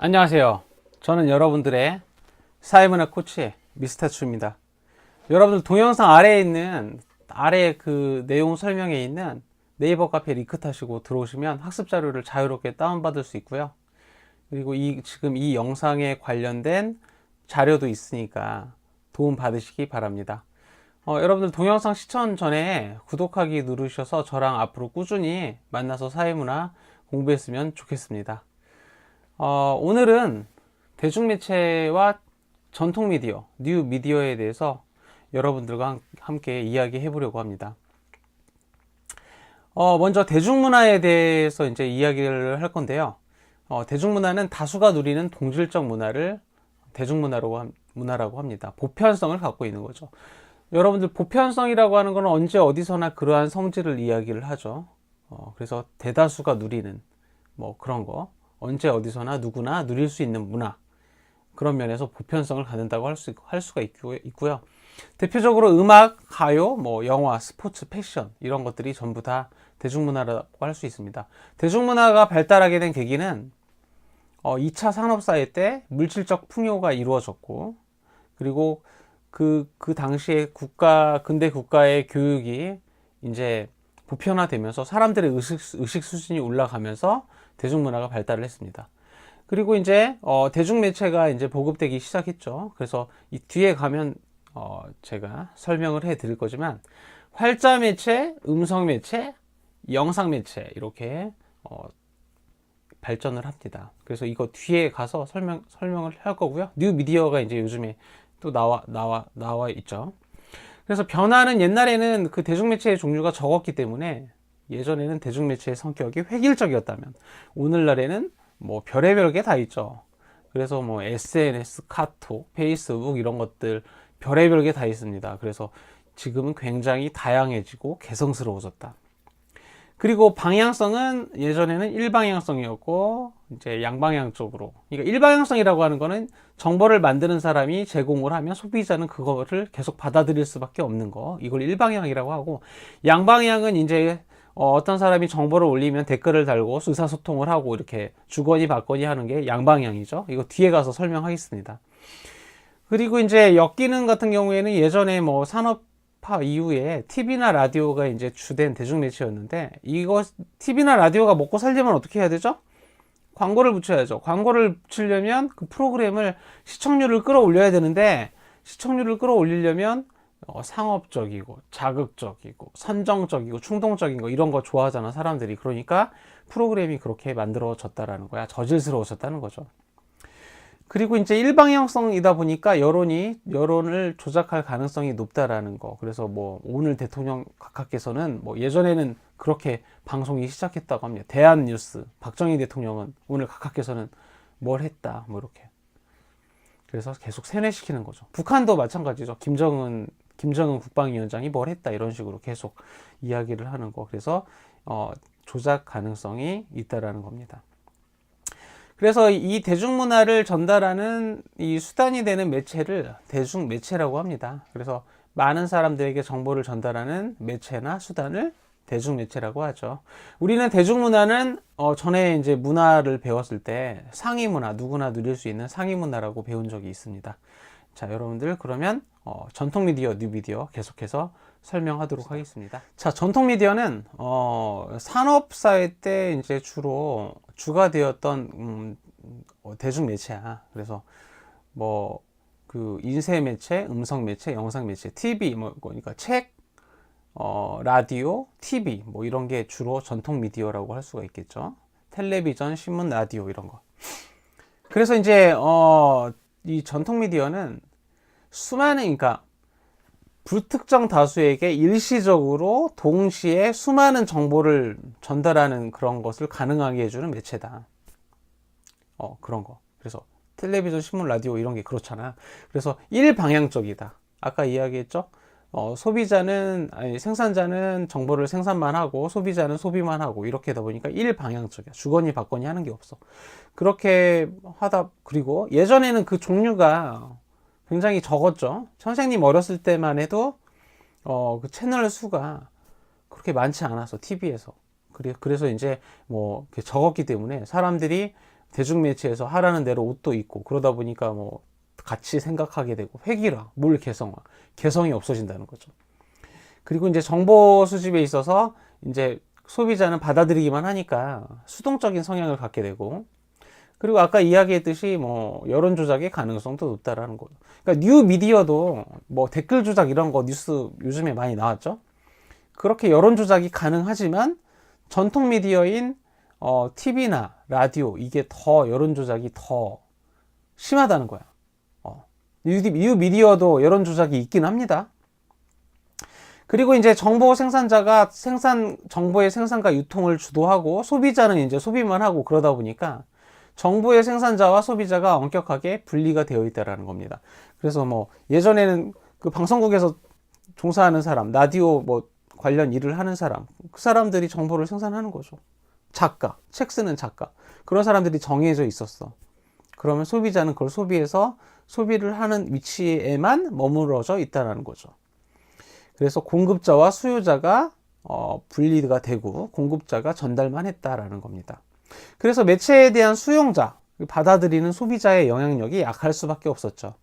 안녕하세요. 저는 여러분들의 사회문화 코치 미스터 추입니다. 여러분들 동영상 아래에 있는 아래 그 내용 설명에 있는 네이버 카페 링크 타시고 들어오시면 학습 자료를 자유롭게 다운받을 수 있고요. 그리고 이 지금 이 영상에 관련된 자료도 있으니까 도움 받으시기 바랍니다. 어, 여러분들 동영상 시청 전에 구독하기 누르셔서 저랑 앞으로 꾸준히 만나서 사회문화 공부했으면 좋겠습니다. 어, 오늘은 대중매체와 전통 미디어, 뉴 미디어에 대해서 여러분들과 함- 함께 이야기해 보려고 합니다. 어, 먼저 대중문화에 대해서 이제 이야기를 할 건데요. 어, 대중문화는 다수가 누리는 동질적 문화를 대중문화라고, 함- 문화라고 합니다. 보편성을 갖고 있는 거죠. 여러분들 보편성이라고 하는 건 언제 어디서나 그러한 성질을 이야기를 하죠. 어, 그래서 대다수가 누리는 뭐 그런 거. 언제 어디서나 누구나 누릴 수 있는 문화. 그런 면에서 보편성을 갖는다고 할, 수, 할 수가 있고, 있고요. 대표적으로 음악, 가요, 뭐 영화, 스포츠, 패션 이런 것들이 전부 다 대중문화라고 할 수 있습니다. 대중문화가 발달하게 된 계기는 어, 2차 산업사회 때 물질적 풍요가 이루어졌고 그리고 그, 그 당시에 국가, 근대 국가의 교육이 이제 보편화되면서 사람들의 의식, 의식 수준이 올라가면서 대중문화가 발달을 했습니다. 그리고 이제 어, 대중매체가 이제 보급되기 시작했죠. 그래서 이 뒤에 가면 어, 제가 설명을 해 드릴 거지만 활자 매체, 음성 매체, 영상 매체 이렇게 어, 발전을 합니다. 그래서 이거 뒤에 가서 설명 설명을 할 거고요. 뉴 미디어가 이제 요즘에 또 나와 나와 나와 있죠. 그래서 변화는 옛날에는 그 대중매체의 종류가 적었기 때문에 예전에는 대중매체의 성격이 획일적이었다면 오늘날에는 뭐 별의별 게 다 있죠. 그래서 뭐 SNS, 카톡, 페이스북 이런 것들 별의별 게 다 있습니다. 그래서 지금은 굉장히 다양해지고 개성스러워졌다. 그리고 방향성은 예전에는 일방향성이었고 이제 양방향 쪽으로. 그러니까 일방향성이라고 하는 거는 정보를 만드는 사람이 제공을 하면 소비자는 그거를 계속 받아들일 수밖에 없는 거. 이걸 일방향이라고 하고 양방향은 이제 어, 어떤 사람이 정보를 올리면 댓글을 달고 의사소통을 하고 이렇게 주거니 받거니 하는 게 양방향이죠. 이거 뒤에 가서 설명하겠습니다. 그리고 이제 역기능 같은 경우에는 예전에 뭐 산업화 이후에 TV나 라디오가 이제 주된 대중매체였는데 이거 TV나 라디오가 먹고 살려면 어떻게 해야 되죠? 광고를 붙여야죠. 광고를 붙이려면 그 프로그램을 시청률을 끌어올려야 되는데 시청률을 끌어올리려면 어, 상업적이고 자극적이고 선정적이고 충동적인 거 이런 거 좋아하잖아 사람들이 그러니까 프로그램이 그렇게 만들어졌다라는 거야 저질스러워졌다는 거죠. 그리고 이제 일방향성이다 보니까 여론이 여론을 조작할 가능성이 높다라는 거. 그래서 뭐 오늘 대통령 각하께서는 뭐 예전에는 그렇게 방송이 시작했다고 합니다. 대한 뉴스 박정희 대통령은 오늘 각하께서는 뭘 했다 뭐 이렇게. 그래서 계속 세뇌시키는 거죠. 북한도 마찬가지죠. 김정은 김정은 국방위원장이 뭘 했다 이런 식으로 계속 이야기를 하는 거. 그래서 어, 조작 가능성이 있다라는 겁니다. 그래서 이 대중문화를 전달하는 이 수단이 되는 매체를 대중 매체라고 합니다. 그래서 많은 사람들에게 정보를 전달하는 매체나 수단을 대중 매체라고 하죠. 우리는 대중문화는 어, 전에 이제 문화를 배웠을 때 상위 문화, 누구나 누릴 수 있는 상위 문화라고 배운 적이 있습니다. 자, 여러분들 그러면 어, 전통 미디어, 뉴 미디어 계속해서 설명하도록 하겠습니다. 자, 전통 미디어는 어, 산업 사회 때 이제 주로 주가 되었던 음, 어, 대중 매체야. 그래서 뭐 그 인쇄 매체, 음성 매체, 영상 매체, TV 뭐 그러니까 책, 어, 라디오, TV 뭐 이런 게 주로 전통 미디어라고 할 수가 있겠죠. 텔레비전, 신문, 라디오 이런 거. 그래서 이제 어, 이 전통 미디어는 수많은 그러니까 불특정 다수에게 일시적으로 동시에 수많은 정보를 전달하는 그런 것을 가능하게 해주는 매체다. 어, 그런 거. 그래서 텔레비전, 신문, 라디오 이런 게 그렇잖아. 그래서 일방향적이다. 아까 이야기했죠? 어, 소비자는, 아니, 생산자는 정보를 생산만 하고, 소비자는 소비만 하고, 이렇게 하다 보니까 일방향적이야. 주거니 받거니 하는 게 없어. 그렇게 하다, 그리고 예전에는 그 종류가 굉장히 적었죠. 선생님 어렸을 때만 해도 어, 그 채널 수가 그렇게 많지 않았어. TV에서. 그래, 그래서 이제 뭐 적었기 때문에 사람들이 대중매체에서 하라는 대로 옷도 입고 그러다 보니까 뭐 같이 생각하게 되고 획일화, 물 개성화, 개성이 없어진다는 거죠. 그리고 이제 정보 수집에 있어서 이제 소비자는 받아들이기만 하니까 수동적인 성향을 갖게 되고 그리고 아까 이야기했듯이 뭐 여론 조작의 가능성도 높다라는 거죠. 그러니까 뉴 미디어도 뭐 댓글 조작 이런 거 뉴스 요즘에 많이 나왔죠. 그렇게 여론 조작이 가능하지만 전통 미디어인 어, TV나 라디오 이게 더 여론 조작이 더 심하다는 거야. 뉴 미디어도 여론 조작이 있긴 합니다. 그리고 이제 정보 생산자가 생산 정보의 생산과 유통을 주도하고 소비자는 이제 소비만 하고 그러다 보니까 정보의 생산자와 소비자가 엄격하게 분리가 되어 있다라는 겁니다. 그래서 뭐 예전에는 그 방송국에서 종사하는 사람, 라디오 뭐 관련 일을 하는 사람, 그 사람들이 정보를 생산하는 거죠. 작가, 책 쓰는 작가. 그런 사람들이 정해져 있었어. 그러면 소비자는 그걸 소비해서 소비를 하는 위치에만 머무러져 있다는 거죠. 그래서 공급자와 수요자가 어, 분리가 되고 공급자가 전달만 했다라는 겁니다. 그래서 매체에 대한 수용자, 받아들이는 소비자의 영향력이 약할 수밖에 없었죠.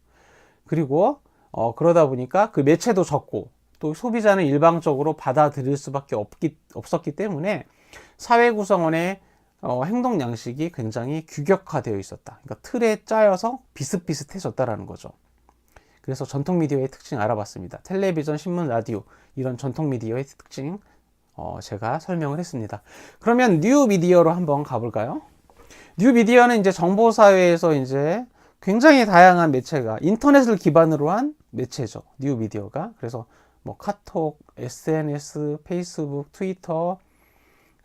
그리고 어, 그러다 보니까 그 매체도 적고 또 소비자는 일방적으로 받아들일 수밖에 없기, 없었기 때문에 사회 구성원의 어, 행동 양식이 굉장히 규격화되어 있었다. 그러니까 틀에 짜여서 비슷비슷해졌다라는 거죠. 그래서 전통 미디어의 특징 알아봤습니다. 텔레비전, 신문, 라디오 이런 전통 미디어의 특징 어, 제가 설명을 했습니다. 그러면 뉴 미디어로 한번 가볼까요? 뉴 미디어는 이제 정보 사회에서 이제 굉장히 다양한 매체가 인터넷을 기반으로 한 매체죠. 뉴 미디어가 그래서 뭐 카톡, SNS, 페이스북, 트위터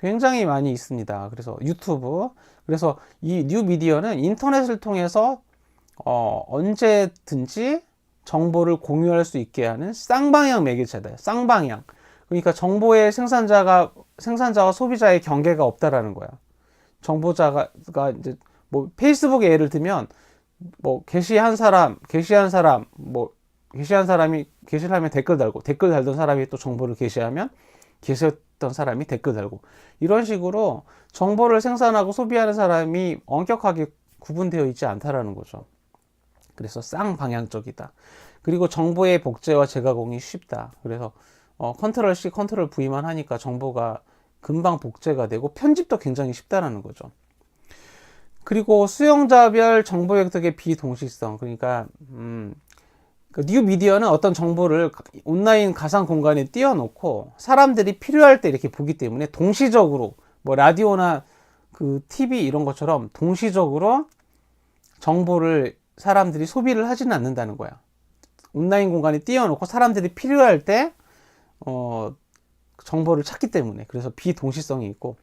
굉장히 많이 있습니다. 그래서 유튜브 그래서 이 뉴 미디어는 인터넷을 통해서 어, 언제든지 정보를 공유할 수 있게 하는 쌍방향 매개체다. 쌍방향. 그러니까 정보의 생산자가 생산자와 소비자의 경계가 없다라는 거야. 정보자가 이제 뭐 페이스북에 예를 들면 뭐 게시한 사람, 게시한 사람, 뭐 게시한 사람이 게시를 하면 댓글 달고 댓글 달던 사람이 또 정보를 게시하면 게시 했던 사람이 댓글 달고 이런 식으로 정보를 생산하고 소비하는 사람이 엄격하게 구분되어 있지 않다라는 거죠. 그래서 쌍방향적이다. 그리고 정보의 복제와 재가공이 쉽다. 그래서 어, 컨트롤 C, 컨트롤 V만 하니까 정보가 금방 복제가 되고 편집도 굉장히 쉽다라는 거죠. 그리고 수용자별 정보 획득의 비동시성. 그러니까 음, 그 뉴 미디어는 어떤 정보를 온라인 가상 공간에 띄워놓고 사람들이 필요할 때 이렇게 보기 때문에 동시적으로 뭐 라디오나 그 TV 이런 것처럼 동시적으로 정보를 사람들이 소비를 하지는 않는다는 거야. 온라인 공간에 띄워놓고 사람들이 필요할 때, 어, 정보를 찾기 때문에. 그래서 비동시성이 있고.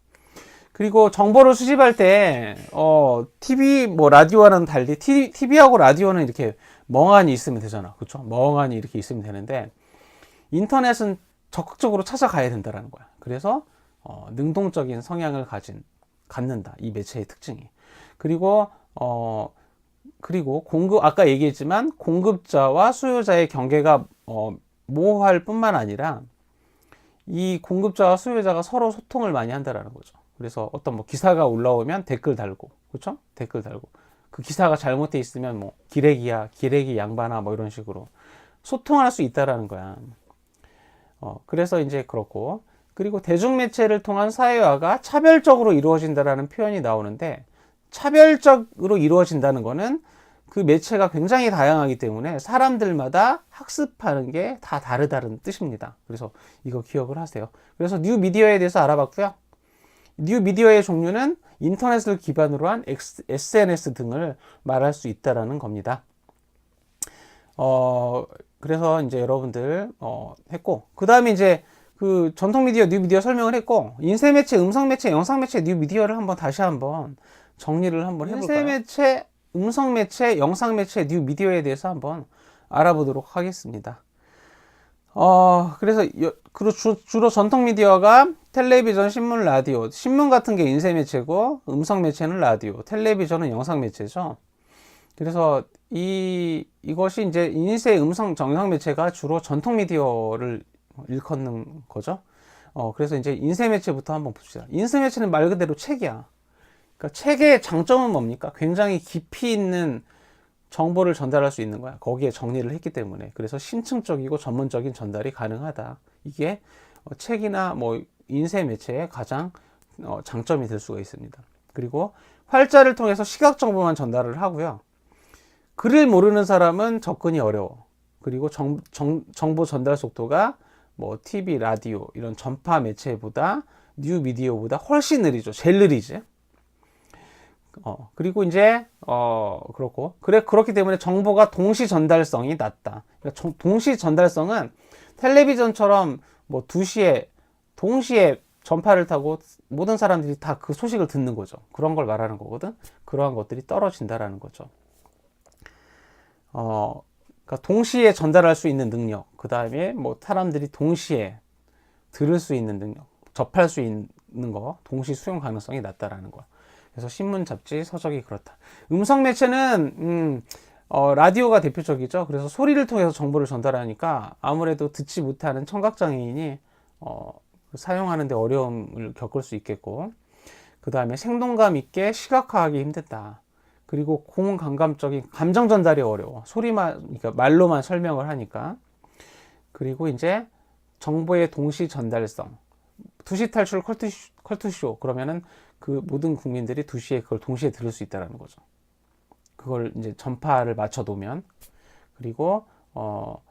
그리고 정보를 수집할 때, 어, TV, 뭐, 라디오와는 달리, TV, TV하고 라디오는 이렇게 멍하니 있으면 되잖아. 그쵸? 멍하니 이렇게 있으면 되는데, 인터넷은 적극적으로 찾아가야 된다는 거야. 그래서, 어, 능동적인 성향을 가진, 갖는다. 이 매체의 특징이. 그리고, 어, 그리고 공급 아까 얘기했지만 공급자와 수요자의 경계가 어, 모호할 뿐만 아니라 이 공급자와 수요자가 서로 소통을 많이 한다라는 거죠. 그래서 어떤 뭐 기사가 올라오면 댓글 달고 그렇죠? 댓글 달고 그 기사가 잘못돼 있으면 뭐 기레기야, 기레기 양반아 뭐 이런 식으로 소통할 수 있다라는 거야. 어, 그래서 이제 그렇고 그리고 대중매체를 통한 사회화가 차별적으로 이루어진다라는 표현이 나오는데 차별적으로 이루어진다는 것은 그 매체가 굉장히 다양하기 때문에 사람들마다 학습하는 게 다 다르다는 뜻입니다. 그래서 이거 기억을 하세요. 그래서 뉴 미디어에 대해서 알아봤고요. 뉴 미디어의 종류는 인터넷을 기반으로 한 SNS 등을 말할 수 있다라는 겁니다. 어, 그래서 이제 여러분들, 어, 했고, 그 다음에 이제 그 전통 미디어, 뉴 미디어 설명을 했고, 인쇄 매체, 음성 매체, 영상 매체, 뉴 미디어를 한번 다시 한번 정리를 한번 해볼까요? 인쇄 매체, 음성 매체, 영상 매체, 뉴 미디어에 대해서 한번 알아보도록 하겠습니다. 어, 그래서 여, 주, 주로 전통 미디어가 텔레비전, 신문, 라디오. 신문 같은 게 인쇄 매체고 음성 매체는 라디오, 텔레비전은 영상 매체죠. 그래서 이 이것이 이제 인쇄 음성 정상 매체가 주로 전통 미디어를 일컫는 거죠. 어, 그래서 이제 인쇄 매체부터 한번 봅시다. 인쇄 매체는 말 그대로 책이야. 그러니까 책의 장점은 뭡니까? 굉장히 깊이 있는 정보를 전달할 수 있는 거야. 거기에 정리를 했기 때문에. 그래서 심층적이고 전문적인 전달이 가능하다. 이게 어, 책이나 뭐 인쇄 매체의 가장 어, 장점이 될 수가 있습니다. 그리고 활자를 통해서 시각 정보만 전달을 하고요. 글을 모르는 사람은 접근이 어려워. 그리고 정, 정, 정 보 전달 속도가 뭐 TV, 라디오 이런 전파 매체보다 뉴 미디어보다 훨씬 느리죠. 제일 느리지. 어, 그리고 이제 어, 그렇고 그래 그렇기 때문에 정보가 동시 전달성이 낮다. 그러니까 동시 전달성은 텔레비전처럼 뭐 2시에 동시에 전파를 타고 모든 사람들이 다 그 소식을 듣는 거죠. 그런 걸 말하는 거거든. 그러한 것들이 떨어진다라는 거죠. 어, 그러니까 동시에 전달할 수 있는 능력, 그 다음에 뭐 사람들이 동시에 들을 수 있는 능력, 접할 수 있는 거, 동시 수용 가능성이 낮다라는 거. 그래서 신문, 잡지, 서적이 그렇다. 음성 매체는 음, 어, 라디오가 대표적이죠. 그래서 소리를 통해서 정보를 전달하니까 아무래도 듣지 못하는 청각 장애인이 어, 사용하는데 어려움을 겪을 수 있겠고, 그 다음에 생동감 있게 시각화하기 힘들다. 그리고 공감감적인 감정 전달이 어려워. 소리만, 그러니까 말로만 설명을 하니까. 그리고 이제 정보의 동시 전달성. 두시 탈출 컬투쇼, 컬투쇼. 그러면은 그 모든 국민들이 두시에 그걸 동시에 들을 수 있다라는 거죠. 그걸 이제 전파를 맞춰 놓으면. 그리고, 어,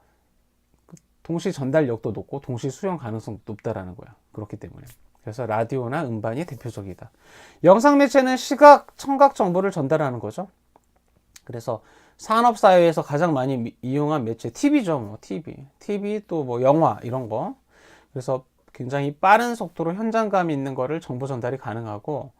동시 전달력도 높고 동시 수용 가능성도 높다라는 거야. 그렇기 때문에. 그래서 라디오나 음반이 대표적이다. 영상 매체는 시각, 청각 정보를 전달하는 거죠. 그래서 산업 사회에서 가장 많이 이용한 매체 TV죠, 뭐 TV, TV 또 뭐 영화 이런 거. 그래서 굉장히 빠른 속도로 현장감 있는 거를 정보 전달이 가능하고,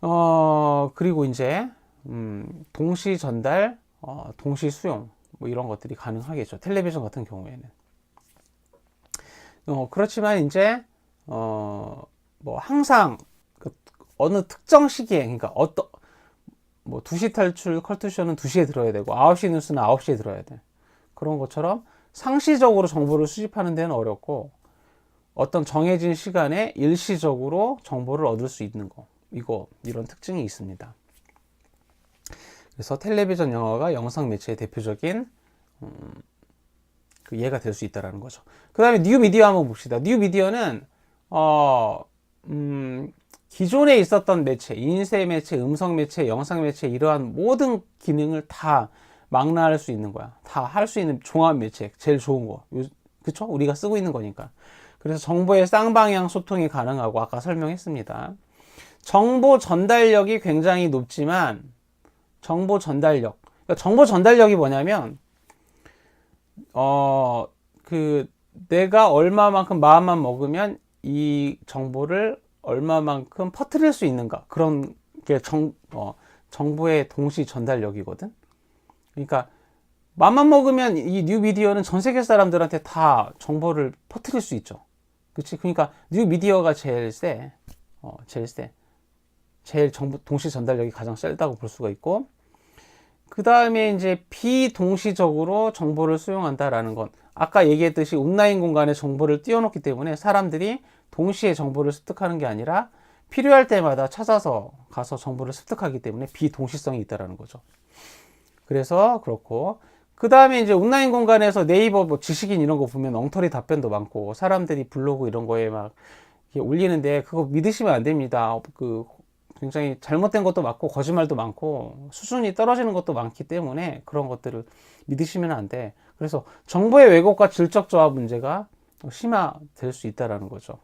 어 그리고 이제 음, 동시 전달, 어, 동시 수용 뭐 이런 것들이 가능하겠죠. 텔레비전 같은 경우에는. 어, 그렇지만 이제 어, 뭐 항상 그 어느 특정 시기에 그러니까 어떤 뭐 2시 탈출 컬투쇼는 2시에 들어야 되고 9시 뉴스는 9시에 들어야 돼. 그런 것처럼 상시적으로 정보를 수집하는 데는 어렵고 어떤 정해진 시간에 일시적으로 정보를 얻을 수 있는 거. 이거 이런 특징이 있습니다. 그래서 텔레비전 영화가 영상 매체의 대표적인 음, 그 예가 될 수 있다라는 거죠. 그 다음에 뉴 미디어 한번 봅시다. 뉴 미디어는 어, 음, 기존에 있었던 매체, 인쇄 매체, 음성 매체, 영상 매체 이러한 모든 기능을 다 망라할 수 있는 거야. 다 할 수 있는 종합 매체, 제일 좋은 거. 그쵸? 우리가 쓰고 있는 거니까. 그래서 정보의 쌍방향 소통이 가능하고 아까 설명했습니다. 정보 전달력이 굉장히 높지만 정보 전달력. 그러니까 정보 전달력이 뭐냐면 어, 그 내가 얼마만큼 마음만 먹으면 이 정보를 얼마만큼 퍼뜨릴 수 있는가 그런 게 정, 어, 정보의 동시 전달력이거든. 그러니까 맘만 먹으면 이 뉴미디어는 전 세계 사람들한테 다 정보를 퍼뜨릴 수 있죠. 그렇지? 그러니까 뉴미디어가 제일 세, 어, 제일 세, 제일 정보 동시 전달력이 가장 세다고 볼 수가 있고, 그 다음에 이제 비동시적으로 정보를 수용한다라는 건 아까 얘기했듯이 온라인 공간에 정보를 띄워놓기 때문에 사람들이 동시에 정보를 습득하는 게 아니라 필요할 때마다 찾아서 가서 정보를 습득하기 때문에 비동시성이 있다라는 거죠. 그래서 그렇고 그 다음에 이제 온라인 공간에서 네이버 뭐 지식인 이런 거 보면 엉터리 답변도 많고 사람들이 블로그 이런 거에 막 올리는데 그거 믿으시면 안 됩니다. 그 굉장히 잘못된 것도 많고 거짓말도 많고 수준이 떨어지는 것도 많기 때문에 그런 것들을 믿으시면 안 돼. 그래서 정보의 왜곡과 질적 조합 문제가 심화될 수 있다라는 거죠.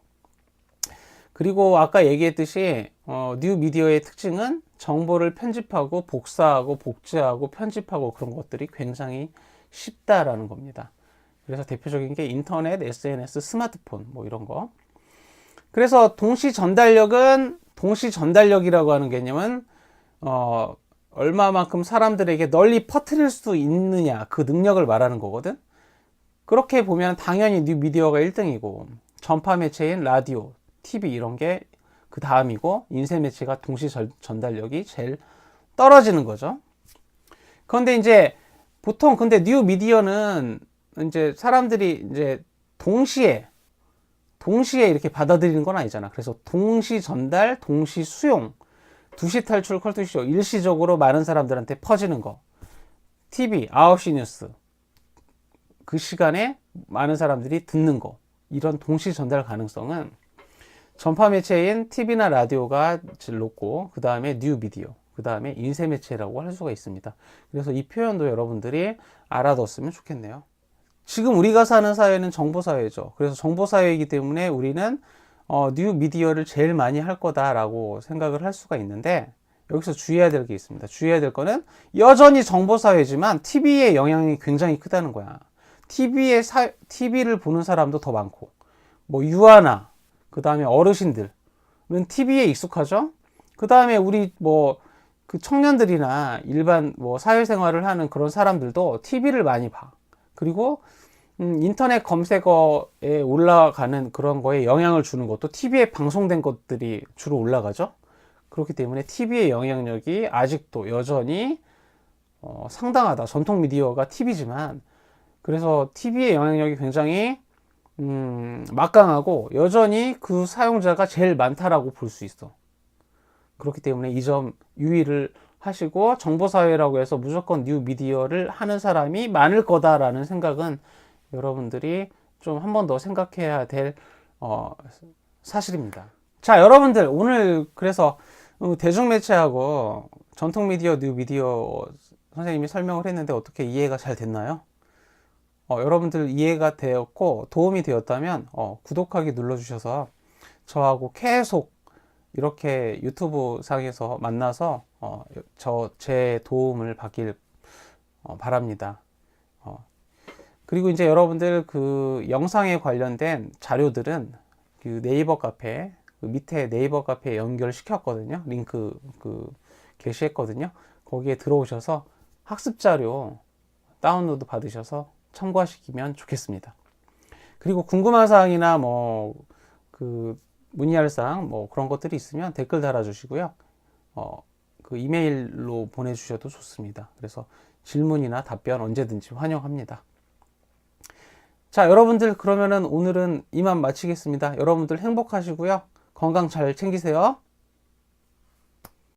그리고 아까 얘기했듯이 어, 뉴 미디어의 특징은 정보를 편집하고 복사하고 복제하고 편집하고 그런 것들이 굉장히 쉽다라는 겁니다. 그래서 대표적인 게 인터넷, SNS, 스마트폰 뭐 이런 거. 그래서 동시 전달력은 동시 전달력이라고 하는 개념은 어, 얼마만큼 사람들에게 널리 퍼뜨릴 수 있느냐 그 능력을 말하는 거거든. 그렇게 보면 당연히 뉴 미디어가 1등이고 전파 매체인 라디오, TV 이런 게 그 다음이고 인쇄 매체가 동시 전달력이 제일 떨어지는 거죠. 그런데 이제 보통 근데 뉴 미디어는 이제 사람들이 이제 동시에 동시에 이렇게 받아들이는 건 아니잖아. 그래서 동시 전달, 동시 수용 2시 탈출 컬투쇼 일시적으로 많은 사람들한테 퍼지는 거. TV 9시 뉴스. 그 시간에 많은 사람들이 듣는 거. 이런 동시 전달 가능성은 전파 매체인 TV나 라디오가 제일 높고 그 다음에 뉴 미디어, 그 다음에 인쇄 매체라고 할 수가 있습니다. 그래서 이 표현도 여러분들이 알아뒀으면 좋겠네요. 지금 우리가 사는 사회는 정보 사회죠. 그래서 정보 사회이기 때문에 우리는 어, 뉴 미디어를 제일 많이 할 거다라고 생각을 할 수가 있는데 여기서 주의해야 될 게 있습니다. 주의해야 될 거는 여전히 정보 사회지만 TV의 영향이 굉장히 크다는 거야. TV의 사, TV를 보는 사람도 더 많고 뭐 유아나 그 다음에 어르신들은 TV에 익숙하죠. 그 다음에 우리 뭐 그 청년들이나 일반 뭐 사회생활을 하는 그런 사람들도 TV를 많이 봐. 그리고 음, 인터넷 검색어에 올라가는 그런 거에 영향을 주는 것도 TV에 방송된 것들이 주로 올라가죠. 그렇기 때문에 TV의 영향력이 아직도 여전히 어, 상당하다. 전통 미디어가 TV지만 그래서 TV의 영향력이 굉장히 음, 막강하고 여전히 그 사용자가 제일 많다라고 볼 수 있어. 그렇기 때문에 이 점 유의를 하시고 정보사회라고 해서 무조건 뉴 미디어를 하는 사람이 많을 거다라는 생각은 여러분들이 좀 한 번 더 생각해야 될 어, 사실입니다. 자, 여러분들 오늘 그래서 어, 대중매체하고 전통 미디어, 뉴 미디어 선생님이 설명을 했는데 어떻게 이해가 잘 됐나요? 어, 여러분들 이해가 되었고 도움이 되었다면 어, 구독하기 눌러주셔서 저하고 계속 이렇게 유튜브 상에서 만나서 어, 저 제 도움을 받길 어, 바랍니다. 어, 그리고 이제 여러분들 그 영상에 관련된 자료들은 그 네이버 카페 그 밑에 네이버 카페에 연결시켰거든요. 링크 그 게시했거든요. 거기에 들어오셔서 학습 자료 다운로드 받으셔서 참고하시면 좋겠습니다. 그리고 궁금한 사항이나 뭐 그 문의할 사항 뭐 그런 것들이 있으면 댓글 달아주시고요. 어, 그 이메일로 보내주셔도 좋습니다. 그래서 질문이나 답변 언제든지 환영합니다. 자, 여러분들 그러면은 오늘은 이만 마치겠습니다. 여러분들 행복하시고요. 건강 잘 챙기세요.